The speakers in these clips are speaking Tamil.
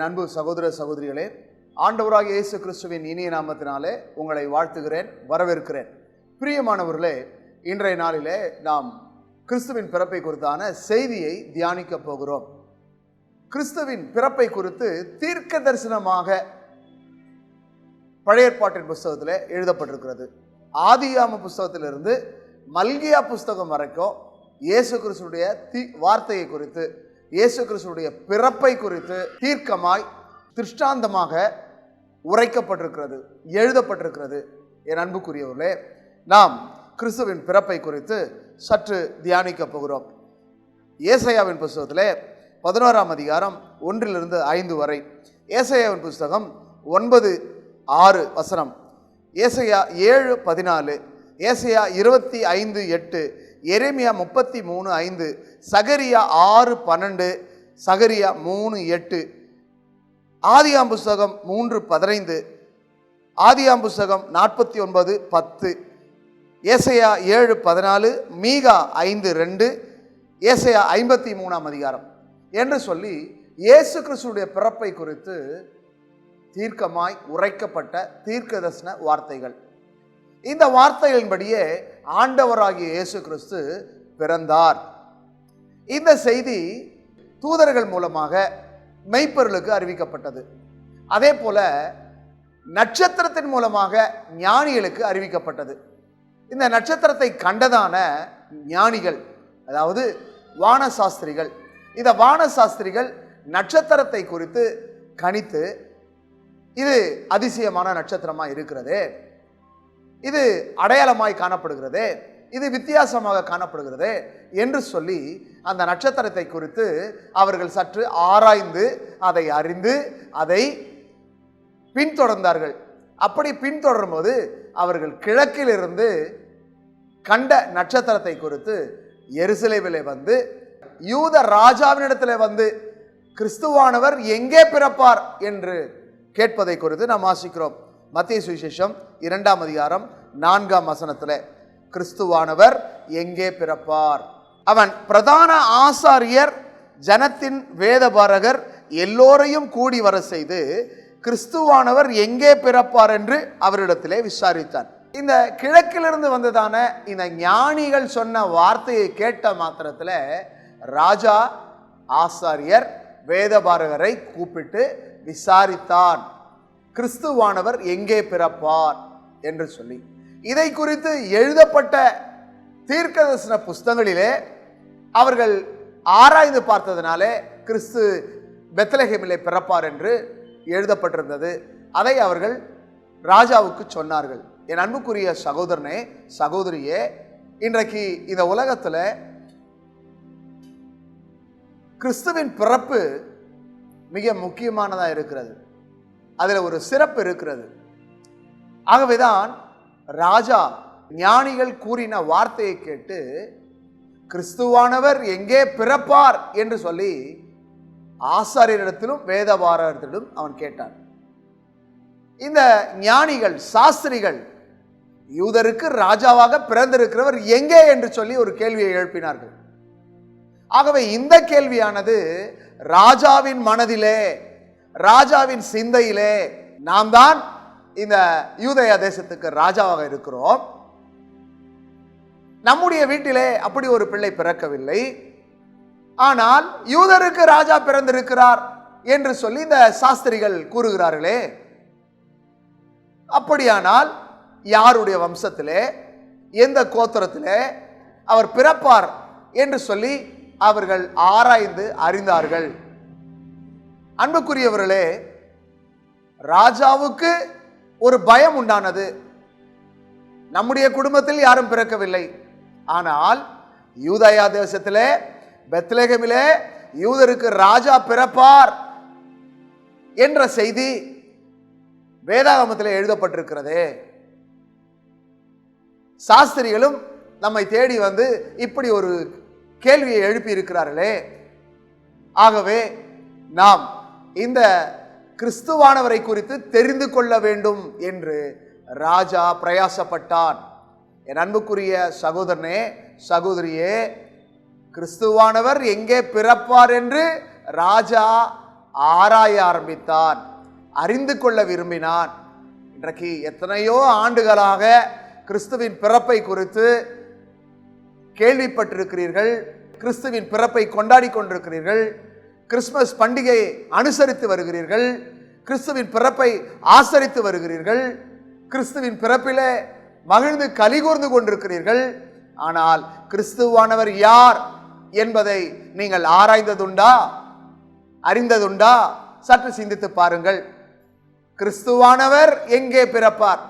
என் அன்பு சகோதர சகோதரிகளே ஆண்டவராக இயேசு கிறிஸ்துவின் இனிய நாமத்தினாலே உங்களை வாழ்த்துகிறேன் வரவேற்கிறேன். பிரியமானவர்களே இன்றைய நாளிலே நாம் கிறிஸ்துவின் பிறப்பை குறித்தான செய்தியை தியானிக்க போகிறோம். கிறிஸ்துவின் பிறப்பை குறித்து தீர்க்க தரிசனமாக பழையற்பாட்டின் புஸ்தகத்தில் எழுதப்பட்டிருக்கிறது. ஆதியாம புஸ்தகத்திலிருந்து மல்கியா புஸ்தகம் வரைக்கும் இயேசு கிறிஸ்துடைய தி வார்த்தையை குறித்து இயேசு கிறிஸ்துடைய பிறப்பை குறித்து தீர்க்கமாய் திருஷ்டாந்தமாக உரைக்கப்பட்டிருக்கிறது எழுதப்பட்டிருக்கிறது. என் அன்புக்குரியவர்களே நாம் கிறிஸ்துவின் பிறப்பை குறித்து சற்று தியானிக்க போகிறோம். ஏசையாவின் புஸ்தகத்திலே பதினோராம் அதிகாரம் ஒன்றிலிருந்து ஐந்து வரை. ஏசையாவின் புஸ்தகம் ஒன்பது ஆறு வசனம். ஏசையா ஏழு பதினாலு ஏசையா இருபத்தி ஐந்து எட்டு எரேமியா முப்பத்தி மூணு ஐந்து சகரியா ஆறு பன்னெண்டு சகரியா மூணு எட்டு. ஆதியாம் புஸ்தகம் மூன்று பதினைந்து ஆதியாம் புஸ்தகம் நாற்பத்தி ஒன்பது பத்து ஏசையா ஏழு பதினாலு மீகா ஐந்து ரெண்டு ஏசையா ஐம்பத்தி மூணாம் அதிகாரம். என்று சொல்லி இயேசு கிறிஸ்துடைய பிறப்பை குறித்து தீர்க்கமாய் உரைக்கப்பட்ட தீர்க்கதர்சன வார்த்தைகள். இந்த வார்த்தைகளின்படியே ஆண்டவராகிய இயேசு கிறிஸ்து பிறந்தார். இந்த செய்தி தூதர்கள் மூலமாக மெய்ப்பொருளுக்கு அறிவிக்கப்பட்டது. அதே போல நட்சத்திரத்தின் மூலமாக ஞானிகளுக்கு அறிவிக்கப்பட்டது. இந்த நட்சத்திரத்தை கண்டதான ஞானிகள் அதாவது வானசாஸ்திரிகள் இந்த வானசாஸ்திரிகள் நட்சத்திரத்தை குறித்து கணித்து இது அதிசயமான நட்சத்திரமாக இருக்கிறதே. இது அடையாளமாய் காணப்படுகிறது இது வித்தியாசமாக காணப்படுகிறது என்று சொல்லி அந்த நட்சத்திரத்தை குறித்து அவர்கள் சற்று ஆராய்ந்து அதை அறிந்து அதை பின்தொடர்ந்தார்கள். அப்படி பின்தொடரும் போது அவர்கள் கிழக்கிலிருந்து கண்ட நட்சத்திரத்தை குறித்து எருசலேமிலே வந்து யூத ராஜாவினிடத்தில் வந்து கிறிஸ்துவானவர் எங்கே பிறப்பார்? என்று கேட்பதை குறித்து நாம் வாசிக்கிறோம். மத்திய சுவிசேஷம் இரண்டாம் அதிகாரம் நான்காம் வசனத்தில் கிறிஸ்துவானவர் எங்கே பிறப்பார்? அவன் பிரதான ஆசாரியர் ஜனத்தின் வேதபாரகர் எல்லோரையும் கூடி வர செய்து கிறிஸ்துவானவர் எங்கே பிறப்பார்? என்று அவரிடத்திலே விசாரித்தான். இந்த கிழக்கிலிருந்து வந்ததான இந்த ஞானிகள் சொன்ன வார்த்தையை கேட்ட மாத்திரத்தில் ராஜா ஆசாரியர் வேதபாரகரை கூப்பிட்டு விசாரித்தான். கிறிஸ்துவானவர் எங்கே பிறப்பார் என்று சொல்லி. இதை குறித்து எழுதப்பட்ட தீர்க்கதர்சன புஸ்தகங்களிலே அவர்கள் ஆராய்ந்து பார்த்ததினாலே கிறிஸ்து பெத்லஹேமிலே பிறப்பார் என்று எழுதப்பட்டிருந்தது. அதை அவர்கள் ராஜாவுக்கு சொன்னார்கள். என் அன்புக்குரிய சகோதரனே சகோதரியே இன்றைக்கு இந்த உலகத்தில் கிறிஸ்துவின் பிறப்பு மிக முக்கியமானதாக இருக்கிறது. அதில் ஒரு சிறப்பு இருக்கிறது. ஆகவேதான் ராஜா ஞானிகள் கூறின வார்த்தையை கேட்டு கிறிஸ்துவானவர் எங்கே பிறப்பார்? என்று சொல்லி ஆசாரியரிடத்திலும் வேதவாரத்திலும் அவன் கேட்டான். இந்த ஞானிகள் சாஸ்திரிகள் யூதருக்கு ராஜாவாக பிறந்திருக்கிறவர் எங்கே என்று சொல்லி ஒரு கேள்வியை எழுப்பினார்கள். ஆகவே இந்த கேள்வியானது ராஜாவின் மனதிலே ராஜாவின் சிந்தையிலே நாம் தான் இந்த யூதயா தேசத்துக்கு ராஜாவாக இருக்கிறோம். நம்முடைய வீட்டிலே அப்படி ஒரு பிள்ளை பிறக்கவில்லை. ஆனால் யூதருக்கு ராஜா பிறந்திருக்கிறார் என்று சொல்லி இந்த சாஸ்திரிகள் கூறுகிறார்களே. அப்படியானால் யாருடைய வம்சத்திலே எந்த கோத்திரத்திலே அவர் பிறப்பார் என்று சொல்லி அவர்கள் ஆராய்ந்து அறிந்தார்கள். அன்புக்குரியவர்களே ராஜாவுக்கு ஒரு பயம் உண்டானது. நம்முடைய குடும்பத்தில் யாரும் பிறக்கவில்லை. ஆனால் யூதயா தேசத்திலே பெத்லேகமிலே யூதருக்கு ராஜா பிறப்பார் என்ற செய்தி வேதாகமத்தில் எழுதப்பட்டிருக்கிறதே. சாஸ்திரிகளும் நம்மை தேடி வந்து இப்படி ஒரு கேள்வியை எழுப்பி இருக்கிறார்களே ஆகவே நாம் இந்த கிறிஸ்துவானவரை குறித்து தெரிந்து கொள்ள வேண்டும் என்று ராஜா பிரயாசப்பட்டான். என் அன்புக்குரிய சகோதரனே சகோதரியே கிறிஸ்துவானவர் எங்கே பிறப்பார் என்று ராஜா ஆராய ஆரம்பித்தான். அறிந்து கொள்ள விரும்பினான். இன்றைக்கு எத்தனையோ ஆண்டுகளாக கிறிஸ்துவின் பிறப்பை குறித்து கேள்விப்பட்டிருக்கிறீர்கள் கிறிஸ்துவின் பிறப்பை கொண்டாடி கொண்டிருக்கிறீர்கள். கிறிஸ்மஸ் பண்டிகையை அனுசரித்து வருகிறீர்கள் கிறிஸ்துவின் பிறப்பை ஆசரித்து வருகிறீர்கள் கிறிஸ்துவின் பிறப்பிலே மகிழ்ந்து கலிகூர்ந்து கொண்டிருக்கிறீர்கள் ஆனால் கிறிஸ்துவானவர் யார் என்பதை நீங்கள் ஆராய்ந்ததுண்டா? அறிந்ததுண்டா? சற்று சிந்தித்து பாருங்கள். கிறிஸ்துவானவர் எங்கே பிறப்பார்?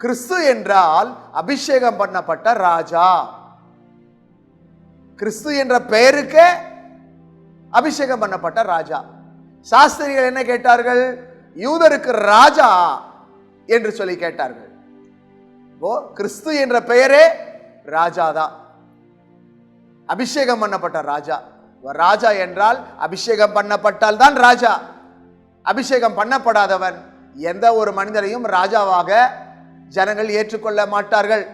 கிறிஸ்து என்றால் அபிஷேகம் பண்ணப்பட்ட ராஜா. கிறிஸ்து என்ற பெயருக்கே அபிஷேகம் பண்ணப்பட்ட ராஜா. சாஸ்திரிகள் என்ன கேட்டார்கள்? யூதருக்கு ராஜா என்று சொல்லி கேட்டார்கள். ஓ கிறிஸ்து என்ற பெயரே ராஜா தான் அபிஷேகம் பண்ணப்பட்ட ராஜா. ராஜா என்றால் அபிஷேகம் பண்ணப்பட்டால் தான் ராஜா. அபிஷேகம் பண்ணப்படாதவன் எந்த ஒரு மனிதரையும் ராஜாவாக ஜனங்கள் ஏற்றுக்கொள்ள மாட்டார்கள்.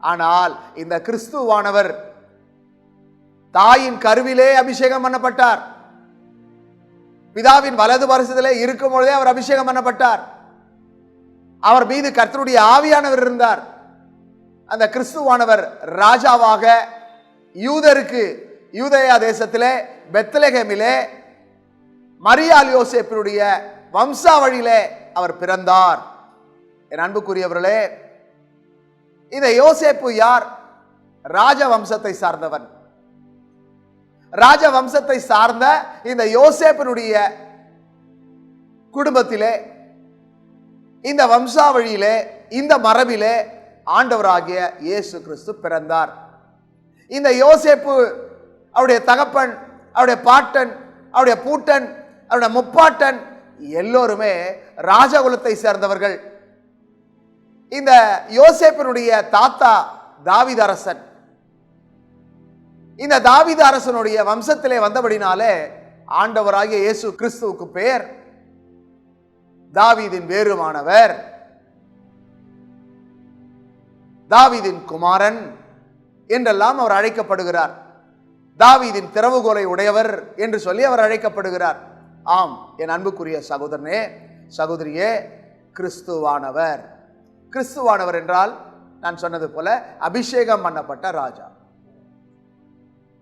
ஆனால் இந்த கிறிஸ்துவானவர் தாயின் கருவிலே அபிஷேகம் பண்ணப்பட்டார். பிதாவின் வலது வருஷத்திலே இருக்கும் பொழுதே அவர் அபிஷேகம் பண்ணப்பட்டார். அவர் மீது கர்த்தருடைய ஆவியானவர் இருந்தார். அந்த கிறிஸ்துவானவர் ராஜாவாக யூதருக்கு யூதயா தேசத்திலே பெத்லகேமிலே மரியால் யோசேப்பினுடைய வம்சாவழியிலே அவர் பிறந்தார். என் அன்புக்குரியவர்களே இந்த யோசேப்பு யார்? ராஜ வம்சத்தை சார்ந்தவன். ராஜ வம்சத்தை சார்ந்த இந்த யோசேப்பினுடைய குடும்பத்திலே இந்த வம்சாவழியிலே இந்த மரபிலே ஆண்டவராகிய இயேசு கிறிஸ்து பிறந்தார். இந்த யோசேப்பு அவருடைய தகப்பன் அவருடைய பாட்டன் அவருடைய பூட்டன் அவருடைய முப்பாட்டன் எல்லோருமே ராஜகுலத்தை சேர்ந்தவர்கள். இந்த யோசேப்பினுடைய தாத்தா தாவிதரசன் இந்த தாவித அரசனுடைய வம்சத்திலே வந்தபடினாலே ஆண்டவராகிய இயேசு கிறிஸ்துவுக்கு பெயர். தாவீதின் வேறுமானவர். தாவிதின் குமாரன் என்றெல்லாம் அவர் அழைக்கப்படுகிறார். தாவீதின் திறவுகோலை உடையவர் என்று சொல்லி அவர் அழைக்கப்படுகிறார். ஆம் என் அன்புக்குரிய சகோதரனே சகோதரியே கிறிஸ்துவானவர். கிறிஸ்துவானவர் என்றால் நான் சொன்னது போல அபிஷேகம் பண்ணப்பட்ட ராஜா.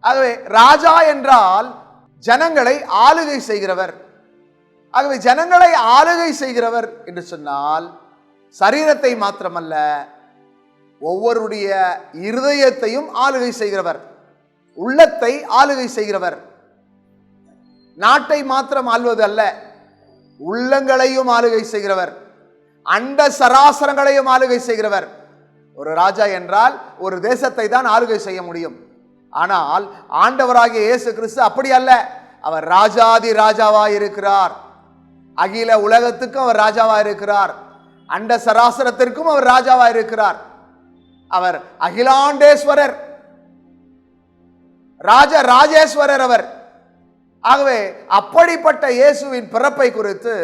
ஆகவே ராஜா என்றால் ஜனங்களை ஆளுகை செய்கிறவர். ஆகவே ஜனங்களை ஆளுகை செய்கிறவர் என்று சொன்னால் சரீரத்தை மாத்திரமல்ல ஒவ்வொருடைய இருதயத்தையும் ஆளுகை செய்கிறவர் உள்ளத்தை ஆளுகை செய்கிறவர். நாட்டை மாத்திரம் ஆள்வது அல்ல உள்ளங்களையும் ஆளுகை செய்கிறவர் அண்ட சராசரங்களையும் ஆளுகை செய்கிறவர். ஒரு ராஜா என்றால் ஒரு தேசத்தை தான் ஆளுகை செய்ய முடியும். ஆனால் ஆண்டவராகிய இயேசு கிறிஸ்து அப்படி அல்ல. அவர் ராஜாதி ராஜாவாக இருக்கிறார். அகில உலகத்துக்கும் அவர் ராஜாவாக இருக்கிறார். அண்ட சராசரத்திற்கும் அவர் ராஜாவாக இருக்கிறார். அவர் அகிலாண்டேஸ்வரர். ராஜ ராஜேஸ்வரர் அவர். ஆகவே அப்படிப்பட்ட இயேசுவின் பிறப்பை குறித்து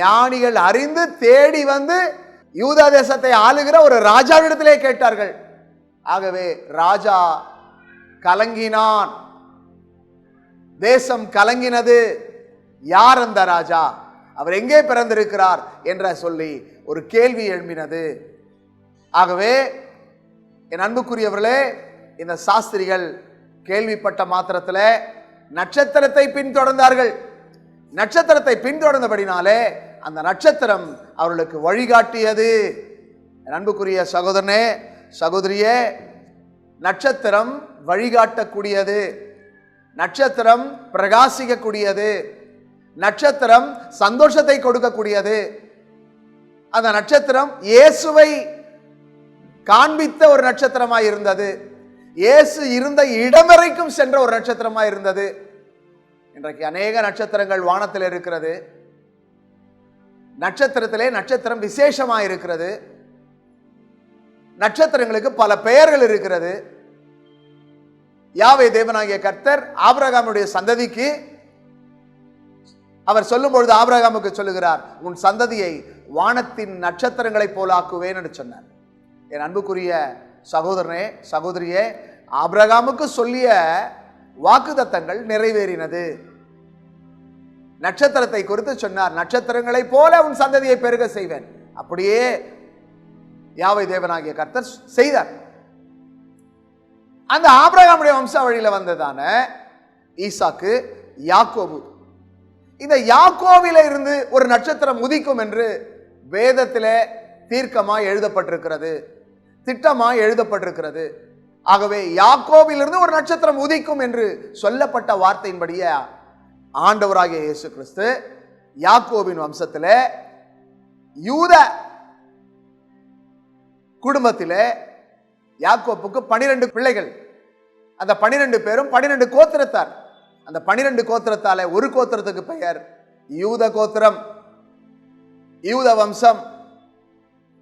ஞானிகள் அறிந்து தேடி வந்து யூதா தேசத்தை ஆளுகிற ஒரு ராஜாவிடத்திலே கேட்டார்கள். ஆகவே ராஜா கலங்கினான். தேசம் கலங்கினது. யார் அந்த ராஜா? அவர் எங்கே பிறந்திருக்கிறார் என்ற சொல்லி ஒரு கேள்வி எழும்பினது. ஆகவே என் அன்புக்குரியவர்களே இந்த சாஸ்திரிகள் கேள்விப்பட்ட மாத்திரத்தில் நட்சத்திரத்தை பின்தொடர்ந்தார்கள். நட்சத்திரத்தை பின்தொடர்ந்தபடினாலே அந்த நட்சத்திரம் அவர்களுக்கு வழிகாட்டியது. அன்புக்குரிய சகோதரனே சகோதரியே நட்சத்திரம் வழிகாட்டக்கூடியது. நட்சத்திரம் பிரகாசிக்கக்கூடியது. நட்சத்திரம் சந்தோஷத்தை கொடுக்கக்கூடியது. அந்த நட்சத்திரம் இயேசுவை காண்பித்த ஒரு நட்சத்திரமாய் இருந்தது. இயேசு இருந்த இடம் வரைக்கும் சென்ற ஒரு நட்சத்திரமாய் இருந்தது. இன்றைக்கு அநேக நட்சத்திரங்கள் வானத்தில் இருக்கிறது. நட்சத்திரத்திலே நட்சத்திரம் விசேஷமாக இருக்கிறது. நட்சத்திரங்களுக்கு பல பெயர்கள் இருக்கிறது. யாவை தேவனாகிய கர்த்தர் ஆபிரகாமுடைய சந்ததிக்கு அவர் சொல்லும் பொழுது ஆபிரகாமுக்கு சொல்லுகிறார் உன் சந்ததியை வானத்தின் நட்சத்திரங்களை போலாக்குவேன் என்று சொன்னார். என் அன்புக்குரிய சகோதரனே சகோதரியே ஆபிரகாமுக்கு சொல்லிய வாக்குதத்தங்கள் நிறைவேறினது. நட்சத்திரத்தை குறித்து சொன்னார் நட்சத்திரங்களைப் போல உன் சந்ததியை பெருக செய்வேன். அப்படியே யாவை தேவனாகிய கர்த்தர் செய்தார். அந்த ஆபிரகாமுடைய வம்சாவழியில் வந்ததான ஈசாக்கு யாக்கோபு. இந்த யாக்கோவில இருந்து ஒரு நட்சத்திரம் உதிக்கும் என்று வேதத்தில் தீர்க்கமாக எழுதப்பட்டிருக்கிறது. திட்டமாக எழுதப்பட்டிருக்கிறது. ஆகவே யாக்கோவிலிருந்து ஒரு நட்சத்திரம் உதிக்கும் என்று சொல்லப்பட்ட வார்த்தையின்படியே ஆண்டவராகிய இயேசு கிறிஸ்து யாக்கோவின் வம்சத்தில் யூத குடும்பத்திலே யாக்கோப்புக்கு பனிரெண்டு பிள்ளைகள். அந்த பனிரெண்டு பேரும் பனிரெண்டு கோத்திரத்தார். அந்த பனிரெண்டு கோத்திரத்தால ஒரு கோத்திரத்துக்கு பெயர் யூத கோத்திரம். யூத வம்சம்.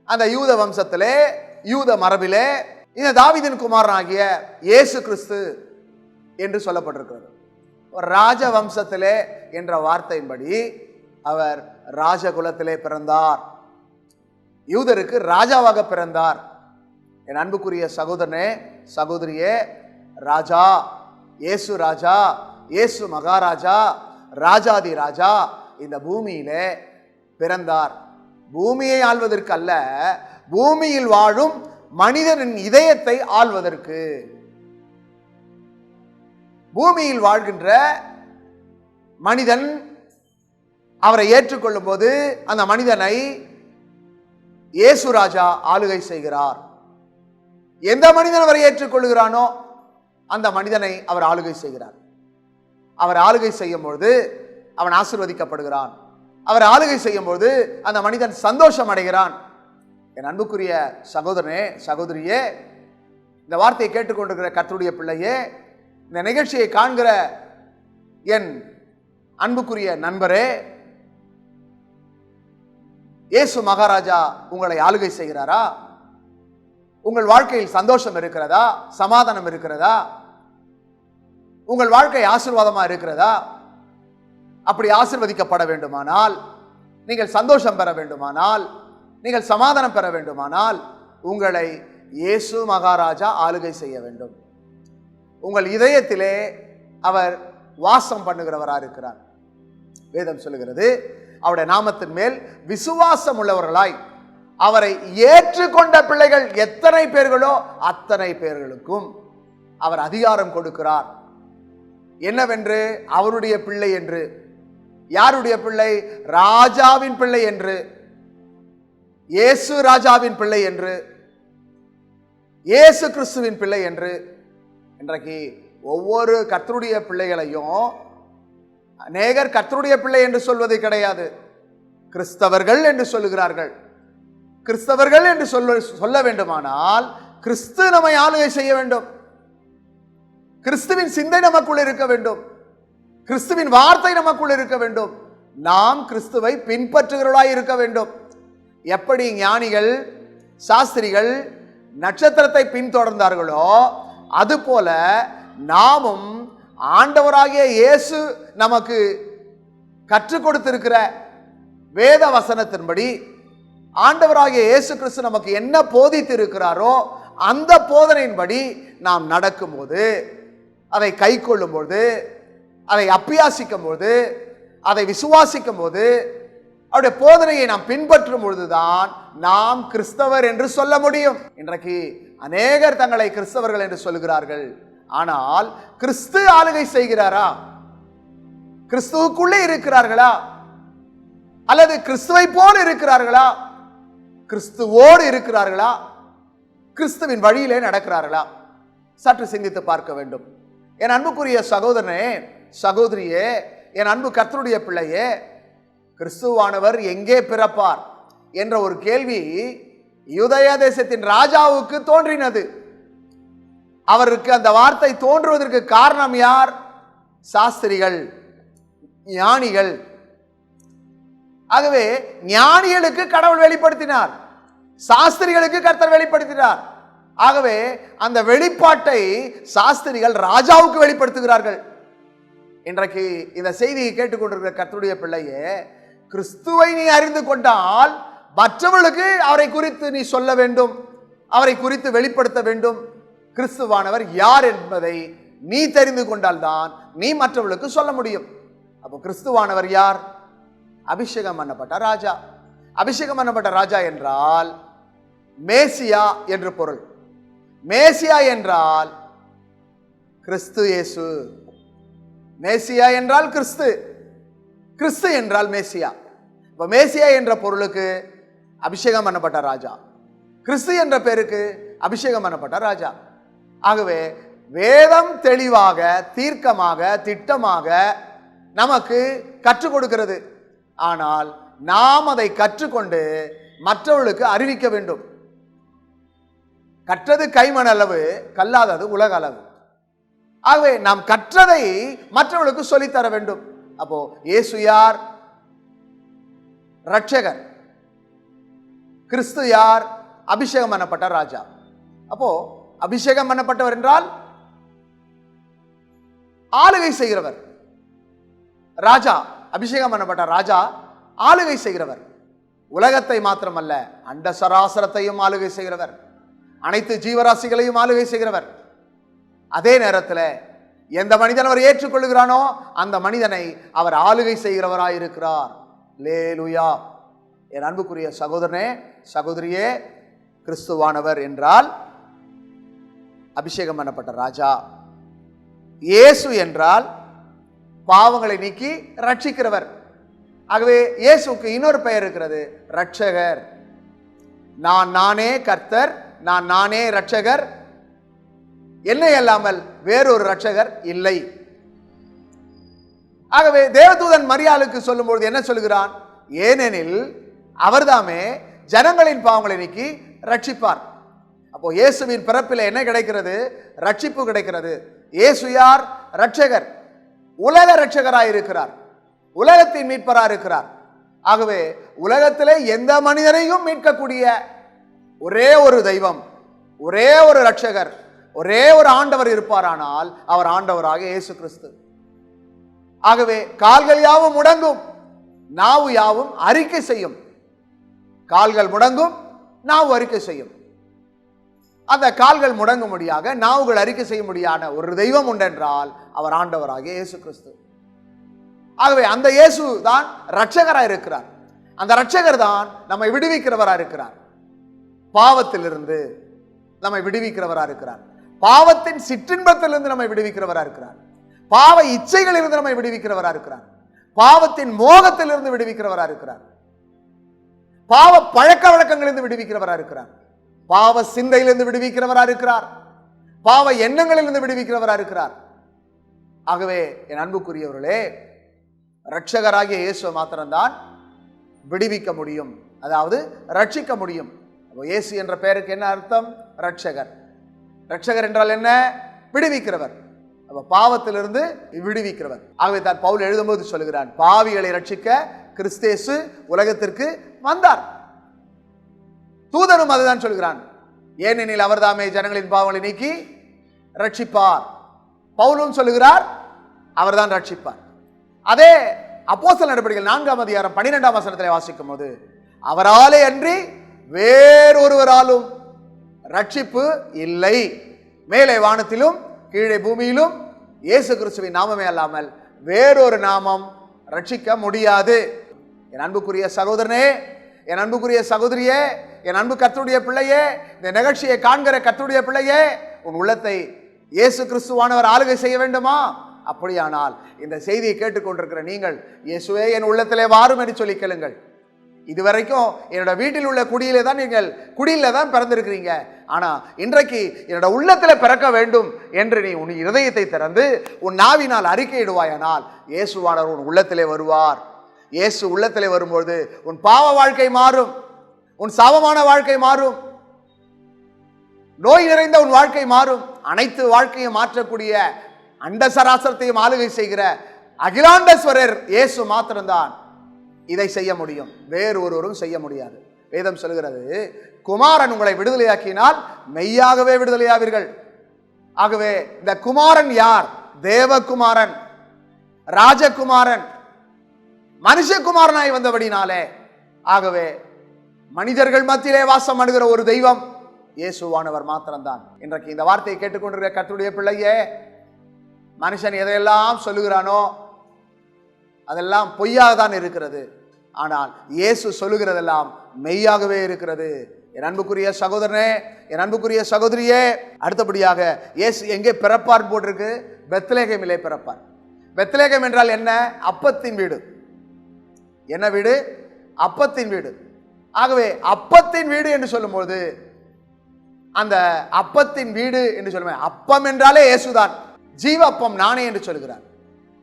அந்த யூத வம்சத்திலே யூத மரபிலே இந்த தாவீதின் குமாரனாகிய இயேசு கிறிஸ்து என்று சொல்லப்பட்டிருக்கிறது. ராஜ வம்சத்திலே என்ற வார்த்தையின்படி அவர் ராஜகுலத்திலே பிறந்தார். யூதருக்கு ராஜாவாக பிறந்தார். என் அன்புக்குரிய சகோதரனே சகோதரியே ராஜா இயேசு ராஜா இயேசு மகாராஜா ராஜாதி ராஜா இந்த பூமியிலே பிறந்தார். பூமியை ஆள்வதற்கு அல்ல பூமியில் வாழும் மனிதனின் இதயத்தை ஆள்வதற்கு. பூமியில் வாழ்கின்ற மனிதன் அவரை ஏற்றுக்கொள்ளும் போது அந்த மனிதனை இயேசு ராஜா ஆளுகை செய்கிறார். எந்த மனிதன் அவரை ஏற்றுக்கொள்கிறானோ அந்த மனிதனை அவர் ஆளுகை செய்கிறார். அவர் ஆளுகை செய்யும் பொழுது அவன் ஆசிர்வதிக்கப்படுகிறான். அவர் ஆளுகை செய்யும் பொழுது அந்த மனிதன் சந்தோஷம் அடைகிறான் என் அன்புக்குரிய சகோதரனே சகோதரியே இந்த வார்த்தையை கேட்டுக்கொண்டிருக்கிற கத்தருடைய பிள்ளையே இந்த நிகழ்ச்சியை காண்கிற என் அன்புக்குரிய நண்பரே இயேசு மகாராஜா உங்களை ஆளுகை செய்கிறாரா? உங்கள் வாழ்க்கையில் சந்தோஷம் இருக்கிறதா? சமாதானம் இருக்கிறதா? உங்கள் வாழ்க்கை ஆசீர்வாதமா இருக்கிறதா? அப்படி ஆசிர்வதிக்கப்பட வேண்டுமானால் நீங்கள் சந்தோஷம் பெற வேண்டுமானால் நீங்கள் சமாதானம் பெற வேண்டுமானால் உங்களை இயேசு மகாராஜா ஆளுகை செய்ய வேண்டும். உங்கள் இதயத்திலே அவர் வாசம் பண்ணுகிறவராக இருக்கிறார். வேதம் சொல்லுகிறது அவருடைய நாமத்தின் மேல் விசுவாசம் உள்ளவர்களாய் அவரை ஏற்றுக்கொண்ட பிள்ளைகள் எத்தனை பேர்களோ அத்தனை பேர்களுக்கும் அவர் அதிகாரம் கொடுக்கிறார். என்னவென்று? அவருடைய பிள்ளை என்று. யாருடைய பிள்ளை? ராஜாவின் பிள்ளை என்று. இயேசு ராஜாவின் பிள்ளை என்று. இயேசு கிறிஸ்துவின் பிள்ளை என்று. இன்றைக்கு ஒவ்வொரு கர்த்தருடைய பிள்ளைகளையும் அநேகர் கர்த்தருடைய பிள்ளை என்று சொல்வது கிடையாது. கிறிஸ்தவர்கள் என்று சொல்லுகிறார்கள். கிறிஸ்தவர்கள் என்று சொல்ல சொல்ல வேண்டுமானால் கிறிஸ்து நம்மை ஆளுகை செய்ய வேண்டும். கிறிஸ்துவின் சிந்தை நமக்குள் இருக்க வேண்டும். கிறிஸ்துவின் வார்த்தை நமக்குள் இருக்க வேண்டும். நாம் கிறிஸ்துவை பின்பற்றுகிறவர்களாய் இருக்க வேண்டும். எப்படி ஞானிகள் சாஸ்திரிகள் நட்சத்திரத்தை பின்தொடர்ந்தார்களோ அதுபோல நாமும் ஆண்டவராகிய இயேசு நமக்கு கற்றுக் கொடுத்திருக்கிற வேத வசனத்தின்படி ஆண்டவராகிய இயேசு கிறிஸ்து நமக்கு என்ன போதித்து இருக்கிறாரோ அந்த போதனையின்படி நாம் நடக்கும்போது அதை கை கொள்ளும்போது அதை அப்பியாசிக்கும் போது அதை விசுவாசிக்கும் போது அவருடைய போதனையை நாம் பின்பற்றும் பொழுதுதான் நாம் கிறிஸ்தவர் என்று சொல்ல முடியும். இன்றைக்கு அநேகர் தங்களை கிறிஸ்தவர்கள் என்று சொல்கிறார்கள். ஆனால் கிறிஸ்து ஆளுகை செய்கிறாரா? கிறிஸ்துவுக்குள்ளே இருக்கிறார்களா? அல்லது கிறிஸ்துவை போல இருக்கிறார்களா? கிறிஸ்துவோடு இருக்கிறார்களா? கிறிஸ்துவின் வழியிலே நடக்கிறார்களா? சற்று சிந்தித்து பார்க்க வேண்டும். என் அன்புக்குரிய சகோதரனே சகோதரியே என் அன்பு கர்த்தருடைய பிள்ளையே கிறிஸ்துவானவர் எங்கே பிறப்பார்? என்ற ஒரு கேள்வி யுதய தேசத்தின் ராஜாவுக்கு தோன்றினது. அவருக்கு அந்த வார்த்தை தோன்றுவதற்கு காரணம் யார்? சாஸ்திரிகள் ஞானிகள். ஆகவே ஞானிகளுக்கு கடவுள் வெளிப்படுத்தினார். சாஸ்திரிகளுக்கு கர்த்தர் வெளிப்படுத்தினார். ஆகவே அந்த வெளிப்பாட்டை சாஸ்திரிகள் ராஜாவுக்கு வெளிப்படுத்துகிறார்கள். இன்றைக்கு இந்த செய்தியை கேட்டுக்கொண்டிருக்கிற கர்த்தருடைய பிள்ளையே கிறிஸ்துவை நீ அறிந்து கொண்டால் மற்றவர்களுக்கு அவரை குறித்து நீ சொல்ல வேண்டும் அவரை குறித்து வெளிப்படுத்த வேண்டும். கிறிஸ்துவானவர் யார் என்பதை நீ தெரிந்து கொண்டால்தான் நீ மற்றவர்களுக்கு சொல்ல முடியும். அப்போ கிறிஸ்துவானவர் யார்? அபிஷேகம் பண்ணப்பட்ட ராஜா. அபிஷேகம் பண்ணப்பட்ட ராஜா என்றால் மேசியா என்று பொருள். மேசியா என்றால் கிறிஸ்து இயேசு. மேசியா என்றால் கிறிஸ்து. கிறிஸ்து என்றால் மேசியா. இப்போ மேசியா என்ற பொருளுக்கு அபிஷேகம் பண்ணப்பட்ட ராஜா. கிறிஸ்து என்ற பேருக்கு அபிஷேகம் பண்ணப்பட்ட ராஜா. ஆகவே வேதம் தெளிவாக தீர்க்கமாக திட்டமாக நமக்கு கற்றுக் கொடுக்கிறது. ஆனால் நாம் அதை கற்றுக்கொண்டு மற்றவர்களுக்கு அறிவிக்க வேண்டும். கற்றது கைமண் அளவு கல்லாதது உலக அளவு. ஆகவே நாம் கற்றதை மற்றவர்களுக்கு சொல்லித்தர வேண்டும். அப்போ இயேசு யார்? ரட்சகர் கிறிஸ்து யார்? அபிஷேகம் பண்ணப்பட்ட ராஜா. அப்போ அபிஷேகம் பண்ணப்பட்டவர் என்றால் ஆளுகை செய்கிறவர். ராஜா அபிஷேகம் பண்ணப்பட்ட ராஜா ஆளுகை செய்கிறவர். உலகத்தை மாத்திரமல்ல அண்ட சராசரத்தையும் ஆளுகை செய்கிறவர். அனைத்து ஜீவராசிகளையும் ஆளுகை செய்கிறவர். அதே நேரத்தில் எந்த மனிதன் அவர் ஏற்றுக்கொள்கிறானோ அந்த மனிதனை அவர் ஆளுகை செய்கிறவராயிருக்கிறார். லேலுயா. என் அன்புக்குரிய சகோதரனே சகோதரியே கிறிஸ்துவானவர் என்றால் அபிஷேகம் பண்ணப்பட்ட ராஜா. இயேசு என்றால் பாவங்களை நீக்கி ரட்சிக்கிறவர் ஆகவே இயேசுக்கு இன்னொரு பெயர் இருக்கிறது ரட்சகர் நான் நானே கர்த்தர் நான் நானே ரட்சகர் என்னை அல்லாமல் வேறொரு ரட்சகர் இல்லை. ஆகவே தேவதூதன் மரியாளுக்கு சொல்லும்பொழுது என்ன சொல்கிறான் ஏனெனில் அவர்தாமே ஜனங்களின் பாவங்களை நீக்கி ரட்சிப்பார் அப்போ இயேசுவின் பிறப்பில் என்ன கிடைக்கிறது? ரட்சிப்பு கிடைக்கிறது. இயேசு யார்? ரட்சகர் உலக ரட்சகராக இருக்கிறார். உலகத்தின் மீட்பராக இருக்கிறார். ஆகவே உலகத்திலே எந்த மனிதனையும் மீட்கக்கூடிய ஒரே ஒரு தெய்வம் ஒரே ஒரு ரட்சகர் ஒரே ஒரு ஆண்டவர் இருப்பாரானால் அவர் ஆண்டவராக இயேசு கிறிஸ்து. ஆகவே கால்கள் யாவும் முடங்கும் நாவு யாவும் அறிக்கை செய்யும். கால்கள் முடங்கும் நாவு அறிக்கை செய்யும். அந்த கால்கள் முடங்கும்படியாக நாவுகள் அறிக்கை செய்ய முடியாத ஒரு தெய்வம் உண்டென்றால் அவர் ஆண்டவராகிய இயேசு கிறிஸ்து. ஆகவே அந்த இயேசு தான் ரட்சகராக இருக்கிறார். அந்த ரட்சகர் தான் நம்மை விடுவிக்கிறவராக இருக்கிறார். பாவத்திலிருந்து நம்மை விடுவிக்கிறவராக இருக்கிறார். பாவத்தின் சிற்றின்பத்திலிருந்து நம்மை விடுவிக்கிறவராக இருக்கிறார். பாவ இச்சைகளிலிருந்து நம்மை விடுவிக்கிறவராக இருக்கிறார். பாவத்தின் மோகத்திலிருந்து விடுவிக்கிறவராக இருக்கிறார். பாவ பழக்க வழக்கங்களிலிருந்து விடுவிக்கிறவராக இருக்கிறார். பாவ சிந்தையிலிருந்து விடுவிக்கிறவராக இருக்கிறார். பாவ எண்ணங்களிலிருந்து விடுவிக்கிறவராக இருக்கிறார். ஆகவே என் அன்புக்குரியவர்களே ரட்சகராகிய இயேசு மாத்திரம்தான் விடுவிக்க முடியும். அதாவது ரட்சிக்க முடியும். அப்போ இயேசு என்ற பெயருக்கு என்ன அர்த்தம்? ரட்சகர் ரட்சகர் என்றால் என்ன? விடுவிக்கிறவர். அப்ப பாவத்திலிருந்து விடுவிக்கிறவர். ஆகவே தான் பவுல் எழுதும்போது சொல்கிறான் பாவிகளை ரட்சிக்க கிறிஸ்தேசு உலகத்திற்கு வந்தார். தூதனும் அதுதான் சொல்கிறான். ஏனெனில் அவர்தாமே ஜனங்களின் பாவங்களை நீக்கி ரட்சிப்பார். பவுலும் சொல்லுகிறார் அவர்தான் ரட்சிப்பார். அதே அப்போசல் நடவடிக்கைகள் நான்காம் அதிகாரம் பன்னிரெண்டாம் வசனத்தில் வாசிக்கும் போது அவராலே அன்றி வேறொருவராலும் ரட்சிப்பு இல்லை. மேலே வானத்திலும் கீழே பூமியிலும் இயேசு கிறிஸ்துவின் நாமமே அல்லாமல் வேறொரு நாமம் ரட்சிக்க முடியாது. என் அன்புக்குரிய சகோதரனே என் அன்புக்குரிய சகோதரியே என் அன்பு கத்தருடைய பிள்ளையே இந்த நிகழ்ச்சியை காண்கிற கத்தருடைய பிள்ளையே உன் உள்ளத்தை இயேசு கிறிஸ்துவானவர் ஆளுகை செய்ய வேண்டுமா? அப்படியானால் இந்த செய்தியை கேட்டுக்கொண்டிருக்கிற நீங்கள் இயேசுவே என் உள்ளத்திலே வாரும் என்று சொல்லி கேளுங்கள். இதுவரைக்கும் என்னோட வீட்டில் உள்ள குடியில தான் நீங்கள் குடியில தான் பிறந்திருக்கிறீங்க. ஆனா இன்றைக்கு என்னோட உள்ளத்துல பிறக்க வேண்டும் என்று நீ உன் இருதயத்தை திறந்து உன் நாவினால் அறிக்கையிடுவாயானால் இயேசுவானவர் உன் உள்ளத்திலே வருவார். இயேசு உள்ளத்திலே வரும்பொழுது உன் பாவ வாழ்க்கை மாறும். உன் சாபமான வாழ்க்கை மாறும். நோய் நிறைந்த உன் வாழ்க்கை மாறும். அனைத்து வாழ்க்கையும் மாற்றக்கூடிய அண்ட சராசரத்தையும் ஆளுகை செய்கிற அகிலாண்டஸ்வரர் இயேசு மாத்திரம்தான் இதை செய்ய முடியும். வேறு ஒருவரும் செய்ய முடியாது. வேதம் சொல்கிறது குமாரன் உங்களை விடுதலையாக்கினால் மெய்யாகவே விடுதலையாவீர்கள். ஆகவே இந்த குமாரன் யார்? தேவகுமாரன் ராஜகுமாரன் மனுஷகுமாரனாய் வந்தபடினாலே ஆகவே மனிதர்கள் மத்தியிலே வாசம் அணுகிற ஒரு தெய்வம் இயேசுவானவர் மாத்திரம்தான். இன்றைக்கு இந்த வார்த்தையை கேட்டுக்கொண்டிருக்கிற கத்துடைய பிள்ளையே மனுஷன் எதையெல்லாம் சொல்லுகிறானோ அதெல்லாம் பொய்யாக தான் இருக்கிறது. ஆனால் இயேசு சொல்லுகிறதெல்லாம் மெய்யாகவே இருக்கிறது. என் அன்புக்குரிய சகோதரனே என் அன்புக்குரிய சகோதரியே அடுத்தபடியாக இயேசு எங்கே பிறப்பார் போட்டிருக்கு? பெத்லேகமிலே பிறப்பார். பெத்லேகம் என்றால் என்ன? அப்பத்தின் வீடு. என்ன வீடு? அப்பத்தின் வீடு. ஆகவே அப்பத்தின் வீடு என்று சொல்லும்போது அந்த அப்பத்தின் வீடு என்று சொல்லுவேன் அப்பம் என்றாலே இயேசுதான். ஜீவ அப்பம் நானே என்று சொல்கிறார்.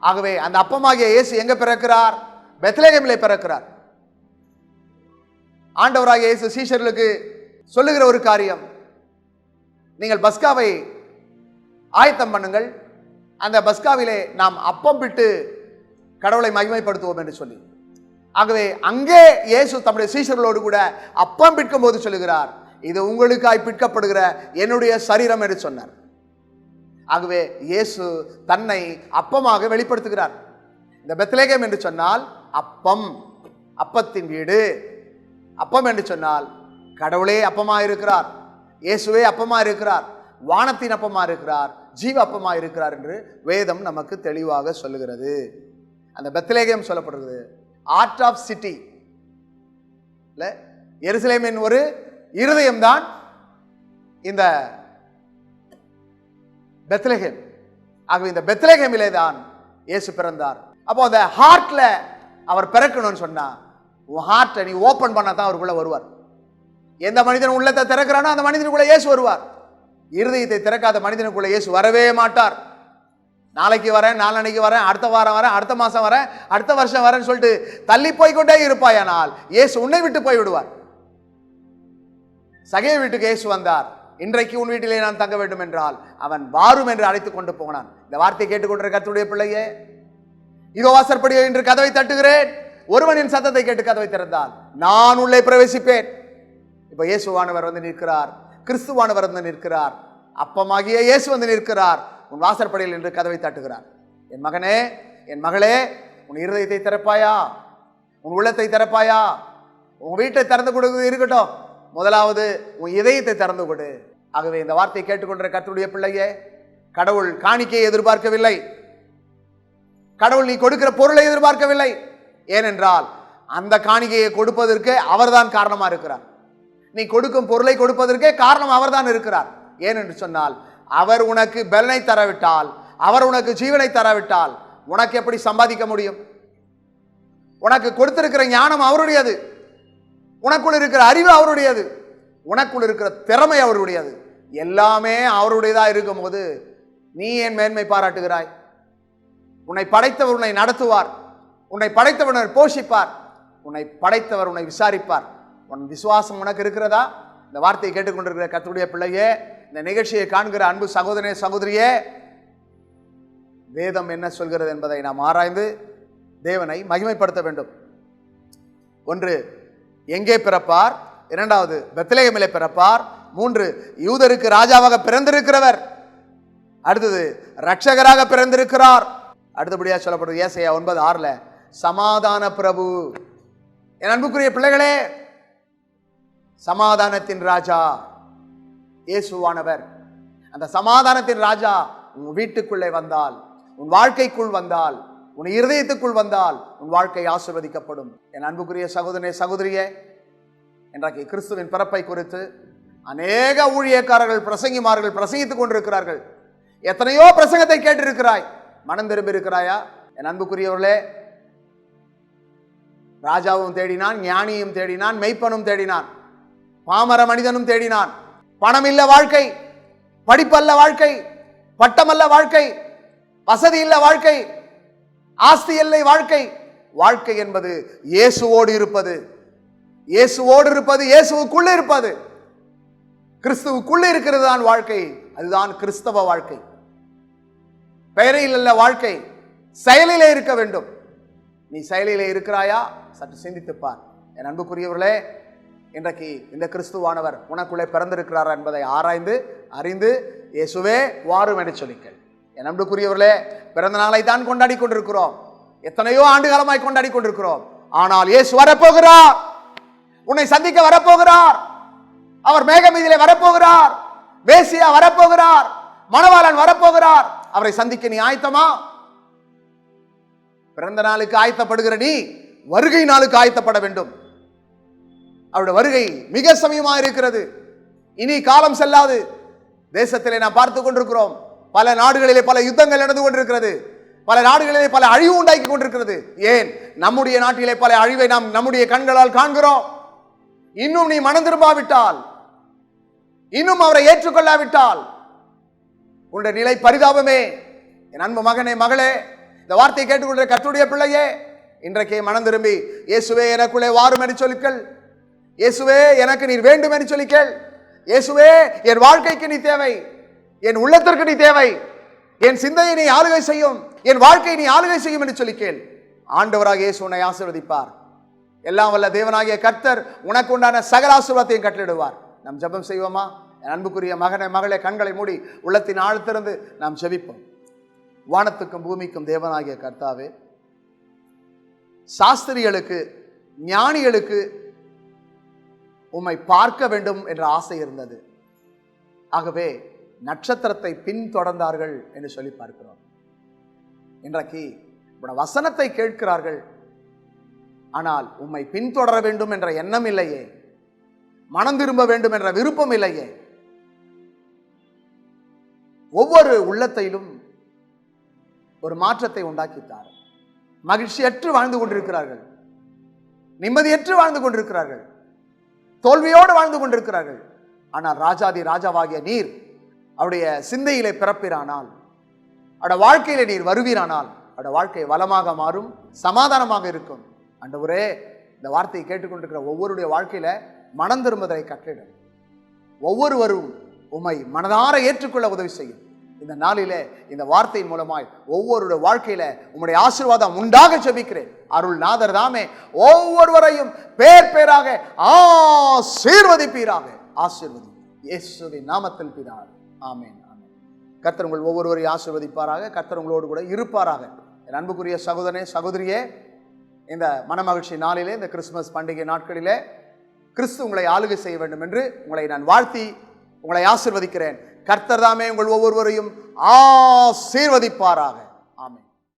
ஆகவே அந்த அப்பமாகிய இயேசு எங்க பிறக்கிறார்? பெத்லேகமிலே பிறக்கிறார். ஆண்டவராகிய இயேசு சீஷர்களுக்கு சொல்லுகிற ஒரு காரியம். நீங்கள் பஸ்காவை ஆயத்தம் பண்ணுங்கள். அந்த பஸ்காவிலே நாம் அப்பம் விட்டு கடவுளை மகிமைப்படுத்துவோம் என்று சொல்லி. ஆகவே அங்கே இயேசு தம்முடைய சீசர்களோடு கூட அப்பம் பிற்கும் போது சொல்லுகிறார் இது உங்களுக்காய் பிற்கப்படுகிற என்னுடைய சரீரம் என்று சொன்னார். ஆகவே இயேசு தன்னை அப்பமாக வெளிப்படுத்துகிறார். இந்த பெத்லேகம் என்று சொன்னால் அப்பம் அப்பத்தின் வீடு. அப்பம் என்று சொன்னால் கடவுளே அப்பமா இருக்கிறார் இயேசுவே அப்பமாக இருக்கிறார் வானத்தின் அப்பமாக இருக்கிறார் ஜீவ அப்பமாக இருக்கிறார் என்று வேதம் நமக்கு தெளிவாக சொல்லுகிறது. அந்த பெத்லேகம் சொல்லப்படுகிறது. ஆர்ட் ஆஃப் சிட்டி இல்லை எருசலேமின் ஒரு இருதயம்தான் இந்த பெத்லஹேம். ஆகவே இந்த பெத்லஹேமிலே தான் இயேசு பிறந்தார். அப்போ அந்த ஹார்ட்ல அவர் பிறக்கணும்னு சொன்னா உன் ஹார்ட்டை நீ ஓப்பன் பண்ணா தான் அவருக்குள்ள வருவார். எந்த மனிதன் உள்ளத்தை திறக்கிறானோ அந்த மனிதனுக்குள்ள இயேசு வருவார். இருதயத்தை திறக்காத மனிதனுக்குள்ள இயேசு வரவே மாட்டார். நாளைக்கு வரேன் நாளன்னைக்கு வரேன் அடுத்த வாரம் வரேன் அடுத்த மாதம் வரேன் அடுத்த வருஷம் வரேன்னு சொல்லிட்டு தள்ளி போய்க்கொண்டே இருப்பாயானால் இயேசு உன்னை விட்டு போய் விடுவார் சகே வீட்டுக்கு இயேசு வந்தார். இன்றைக்கு உன் வீட்டிலே நான் தங்க வேண்டும் என்றால் அவன் வாரும் என்று அழைத்துக் கொண்டு போனான். இந்த வார்த்தையை கேட்டுக்கொண்டிருக்க கத்துடைய பிள்ளையே இதோ வாசற்படியோ என்று கதவை தட்டுகிறேன். ஒருவனின் சத்தத்தை கேட்டு கதவை திறந்தால் நான் உள்ளே பிரவேசிப்பேன். இப்போ இயேசுவானவர் வந்து நிற்கிறார். கிறிஸ்துவானவர் வந்து நிற்கிறார். அப்பமாகிய இயேசு வந்து நிற்கிறார். உன் வாசற்படையில் என்று கதவை தட்டுகிறார். என் மகனே என் மகளே உன் இருதயத்தை திறப்பாயா? உன் உள்ளத்தை திறப்பாயா? உன் வீட்டை திறந்து கொடுக்குறது இருக்கட்டும். முதலாவது உன் இதயத்தை திறந்து கொடு. ஆகவே இந்த வார்த்தையை கேட்டுக்கொண்ட கத்தருடைய பிள்ளையே கடவுள் காணிக்கையை எதிர்பார்க்கவில்லை. கடவுள் நீ கொடுக்கிற பொருளை எதிர்பார்க்கவில்லை. ஏனென்றால் அந்த காணிக்கையை கொடுப்பதற்கு அவர்தான் காரணமாக இருக்கிறார். நீ கொடுக்கும் பொருளை கொடுப்பதற்கே காரணம் அவர்தான் இருக்கிறார். ஏனென்று சொன்னால் அவர் உனக்கு பலனை தரவிட்டால் அவர் உனக்கு ஜீவனை தரவிட்டால் உனக்கு எப்படி சம்பாதிக்க முடியும்? உனக்கு கொடுத்திருக்கிற ஞானம் அவருடையது. உனக்குள் இருக்கிற அறிவு அவருடையது. உனக்குள் இருக்கிற திறமை அவருடையது. எல்லாமே அவருடையதாக இருக்கும்போது நீ ஏன் மேன்மை பாராட்டுகிறாய்? உன்னை படைத்தவர் உன்னை நடத்துவார். உன்னை படைத்தவர் உன்னை போஷிப்பார். உன்னை படைத்தவர் உன்னை விசாரிப்பார். உன் விசுவாசம் உனக்கு இருக்கிறதா? இந்த வார்த்தையை கேட்டுக்கொண்டிருக்கிற கத்துடைய பிள்ளையே இந்த நிகழ்ச்சியை காண்கிற அன்பு சகோதரனே சகோதரியே வேதம் என்ன சொல்கிறது என்பதை நாம் ஆராய்ந்து தேவனை மகிமைப்படுத்த வேண்டும். ஒன்று எங்கே பிறப்பார்? இரண்டாவது பெத்லேகமிலே பிறப்பார். மூன்று யூதருக்கு ராஜாவாக பிறந்திருக்கிறவர். அடுத்தது ரட்சகராக பிறந்திருக்கிறார். அடுத்தபடியாக சொல்லப்படுது ஏசையா ஒன்பது ஆறுல சமாதான பிரபு. என் அன்புக்குரிய பிள்ளைகளே சமாதானத்தின் ராஜா. இயேசுவானவர். அந்த சமாதானத்தின் ராஜா உன் வீட்டுக்குள்ளே வந்தால் உன் வாழ்க்கைக்குள் வந்தால் உன் இருதயத்துக்குள் வந்தால் உன் வாழ்க்கை ஆசிர்வதிக்கப்படும். என் அன்புக்குரிய சகோதரனே சகோதரியே இன்றைக்கு கிறிஸ்துவின் பிறப்பை குறித்து அநேக ஊழியக்காரர்கள் பிரசங்கிமார்கள் பிரசங்கித்துக் கொண்டிருக்கிறார்கள். எத்தனையோ பிரசங்கத்தை கேட்டிருக்கிறாய். மனம் திரும்பி இருக்கிறாயா? என் அன்புக்குரியவர்களே ராஜாவும் தேடினான் ஞானியும் தேடினான் மெய்ப்பனும் தேடினான் பாமர மனிதனும் தேடினான். பணம் இல்ல வாழ்க்கை படிப்பல்ல வாழ்க்கை பட்டமல்ல வாழ்க்கை வசதி இல்ல வாழ்க்கை ஆஸ்தி இல்லை வாழ்க்கை. வாழ்க்கை என்பது இயேசுவோடு இருப்பது. இயேசுவோடு இருப்பது இயேசுவுக்குள்ளே இருப்பது. கிறிஸ்துவுக்குள்ளே இருக்கிறது தான் வாழ்க்கை. அதுதான் கிறிஸ்தவ வாழ்க்கை. பெயரில் அல்ல வாழ்க்கை. செயலிலே இருக்க வேண்டும். நீ செயலிலே இருக்கிறாயா? சற்று சிந்தித்துப்பார் என் அன்புக்குரியவர்களே இன்றைக்கு இந்த கிறிஸ்துவானவர் உனக்குள்ளே பிறந்திருக்கிறாரா என்பதை ஆராய்ந்து அறிந்து இயேசுவே வாரும் என சொல்லிக்கள். என் அன்புக்குரியவர்களே பிறந்த நாளை தான் கொண்டாடி கொண்டிருக்கிறோம். எத்தனையோ ஆண்டுகாலமாய் கொண்டாடி கொண்டிருக்கிறோம். ஆனால் இயேசு வரப்போகிறார். உன்னை சந்திக்க வரப்போகிறார். அவர் மேகமீதியிலே வரப்போகிறார். வேசியா வரப்போகிறார். மணவாளன் வரப்போகிறார். அவரை சந்திக்க நீ ஆயத்தமா? பிறந்த நாளுக்கு ஆயத்தப்படுகிற நீ வருகை நாளுக்கு ஆயத்தப்பட வேண்டும். அவருடைய வருகை மிக சமயமாக இருக்கிறது. இனி காலம் செல்லாது. தேசத்திலே நாம் பார்த்து கொண்டிருக்கிறோம். பல நாடுகளிலே பல யுத்தங்கள் நடந்து கொண்டிருக்கிறது. பல நாடுகளிலே பல அழிவு உண்டாக்கி கொண்டிருக்கிறது. ஏன்? நம்முடைய நாட்டிலே பல அழிவை நாம் நம்முடைய கண்களால் காண்கிறோம். இன்னும் நீ மனம் திரும்பாவிட்டால் இன்னும் அவரை ஏற்றுக்கொள்ளாவிட்டால் உன்னுடைய நிலை பரிதாபமே. என் அன்பு மகனே மகளே இந்த வார்த்தையை கேட்டுக்கொண்ட கற்றுடைய பிள்ளையே இன்றைக்கே மனம் திரும்பி இயேசுவே எனக்குள்ளே வாரும் என்று சொல்லுக்கள். இயேசுவே எனக்கு நீர் வேண்டும் என்று சொல்லிக்கள் இயேசுவே என் வாழ்க்கைக்கு நீ தேவை. என் உள்ளத்திற்கு நீ தேவை. என் சிந்தையை நீ ஆளுகை செய்யும். என் வாழ்க்கையை நீ ஆளுகை செய்யும் என்று சொல்லி கேள். ஆண்டவராக இயேசு உன்னை ஆசீர்வதிப்பார். எல்லாம் வல்ல தேவனாகிய கர்த்தர் உனக்கு உண்டான சகல ஆசீர்வாதத்தையும் கட்டளிடுவார் நாம் ஜெபம் செய்வோமா? என் அன்புக்குரிய மகனை மகளே கண்களை மூடி உள்ளத்தின் ஆழ்த்திருந்து நாம் ஜெபிப்போம். வானத்துக்கும் பூமிக்கும் தேவனாகிய கர்த்தாவே சாஸ்திரிகளுக்கு ஞானிகளுக்கு உம்மை பார்க்க வேண்டும் என்ற ஆசை இருந்தது. ஆகவே நட்சத்திரத்தை பின்தொடர்ந்தார்கள் என்று சொல்லி பார்க்கிறோம். இன்றைக்கு உம்முடைய வசனத்தை கேட்கிறார்கள். ஆனால் உம்மை பின்தொடர வேண்டும் என்ற எண்ணம் இல்லையே. மனம் திரும்ப வேண்டும் என்ற விருப்பம் இல்லையே. ஒவ்வொரு உள்ளத்திலும் ஒரு மாற்றத்தை உண்டாக்கித்தார். மகிழ்ச்சியற்று வாழ்ந்து கொண்டிருக்கிறார்கள். நிம்மதியற்று வாழ்ந்து கொண்டிருக்கிறார்கள். தோல்வியோடு வாழ்ந்து கொண்டிருக்கிறார்கள். ஆனால் ராஜாதி ராஜாவாகிய நீர் அவருடைய சிந்தையிலே பிறப்பிறானால் அவட வாழ்க்கையில நீர் வருவீரானால் அவட வாழ்க்கை வளமாக மாறும் சமாதானமாக இருக்கும். அண்டவரே இந்த வார்த்தையை கேட்டுக்கொண்டிருக்கிற ஒவ்வொருடைய வாழ்க்கையில மனம் திரும்புதலை கட்டிடும் ஒவ்வொருவரும் உமை மனதார ஏற்றுக்கொள்ள உதவி செய்யும். இந்த நாளிலே இந்த வார்த்தையின் மூலமாய் ஒவ்வொருடைய வாழ்க்கையில உங்களுடைய ஆசீர்வாதம் உண்டாக ஜெபிக்கிறேன் அருள் நாதர் தாமே ஒவ்வொருவரையும் பேர் பேராக ஆசீர்வதிப்பீராக. ஆசீர்வதி. இயேசுவின் நாமத்தில் பிதாவே. ஆமேன் ஆமேன். கர்த்தர் உங்கள் ஒவ்வொருவரையும் ஆசீர்வதிப்பாராக. கர்த்தர் உங்களோடு கூட இருப்பாராக. என் அன்புக்குரிய சகோதரனே சகோதரியே இந்த மனமகிழ்ச்சி நாளிலே இந்த கிறிஸ்துமஸ் பண்டிகை நாட்களிலே கிறிஸ்து உங்களை ஆளுகை செய்ய வேண்டும் என்று உங்களை நான் வாழ்த்தி உங்களை ஆசிர்வதிக்கிறேன். கர்த்தர் தாமே உங்கள் ஒவ்வொருவரையும் ஆசீர்வதிப்பாராக.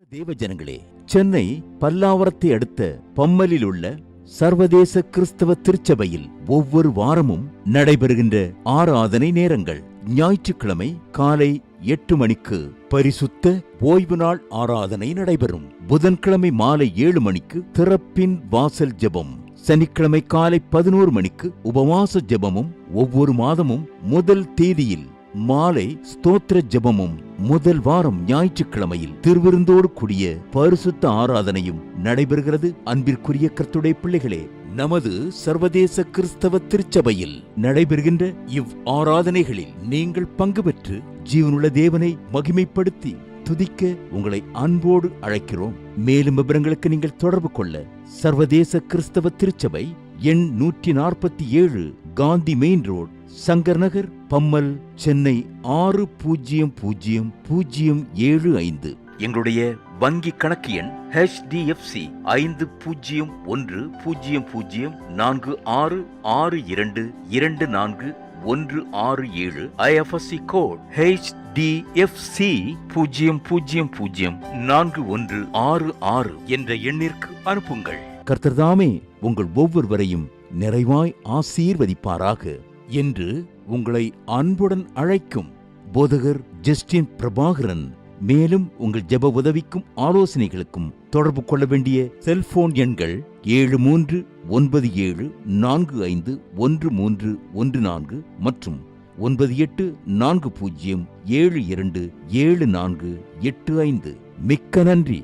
தேவ ஜனங்களே சென்னை பல்லாவரத்தை அடுத்த பம்மலில் உள்ள சர்வதேச கிறிஸ்தவ திருச்சபையில் ஒவ்வொரு வாரமும் நடைபெறுகின்ற ஆராதனை நேரங்கள். ஞாயிற்றுக்கிழமை காலை எட்டு மணிக்கு பரிசுத்த ஓய்வு நாள் ஆராதனை நடைபெறும். புதன்கிழமை மாலை ஏழு மணிக்கு திறப்பின் வாசல் ஜெபம். சனிக்கிழமை காலை பதினோரு மணிக்கு உபவாச ஜெபமும் ஒவ்வொரு மாதமும் முதல் தேதியில் மாலை ஸ்தோத்திர ஜபமும் முதல் வாரம் ஞாயிற்றுக்கிழமையில் திருவிருந்தோடு கூடிய பரிசுத்த ஆராதனையும் நடைபெறுகிறது. அன்பிற்குரிய கர்த்துடைய பிள்ளைகளே நமது சர்வதேச கிறிஸ்தவ திருச்சபையில் நடைபெறுகின்ற இவ் ஆராதனைகளில் நீங்கள் பங்கு பெற்று ஜீவனுள்ள தேவனை மகிமைப்படுத்தி துதிக்க உங்களை அன்போடு அழைக்கிறோம். மேலும் விவரங்களுக்கு நீங்கள் தொடர்பு கொள்ள சர்வதேச கிறிஸ்தவ திருச்சபை எண் நூற்றி நாற்பத்தி ஏழு காந்தி மெயின் ரோட் சங்கர் நகர் பம்மல் சென்னை ஆறு பூஜ்ஜியம் பூஜ்ஜியம் பூஜ்ஜியம் ஏழு ஐந்து. எங்களுடைய வங்கி கணக்கு எண் ஹெச்டிஎஃப்சி ஐந்து பூஜ்ஜியம் ஒன்று பூஜ்ஜியம் பூஜ்ஜியம் நான்கு ஆறு ஆறு இரண்டு இரண்டு நான்கு ஒன்று ஆறு ஏழு. ஐஎஃப்எஸ்சி கோட் ஹெச்டிஎஃப்சி பூஜ்ஜியம் பூஜ்ஜியம் பூஜ்ஜியம் நான்கு ஒன்று ஆறு ஆறு என்ற எண்ணிற்கு அனுப்புங்கள். கர்த்தர்தாமே உங்கள் ஒவ்வொருவரையும் நிறைவாய் ஆசீர்வதிப்பாராக. என்று உங்களை அன்புடன் அழைக்கும் போதகர் ஜஸ்டின் பிரபாகரன். மேலும் உங்கள் ஜெப உதவிக்கும் ஆலோசனைகளுக்கும் தொடர்பு கொள்ள வேண்டிய செல்போன் எண்கள் ஏழு மூன்று ஒன்பது ஏழு நான்கு ஐந்து ஒன்று மூன்று ஒன்று நான்கு மற்றும் ஒன்பது எட்டு நான்கு பூஜ்ஜியம் ஏழு இரண்டு ஏழு நான்கு எட்டு ஐந்து. மிக்க நன்றி.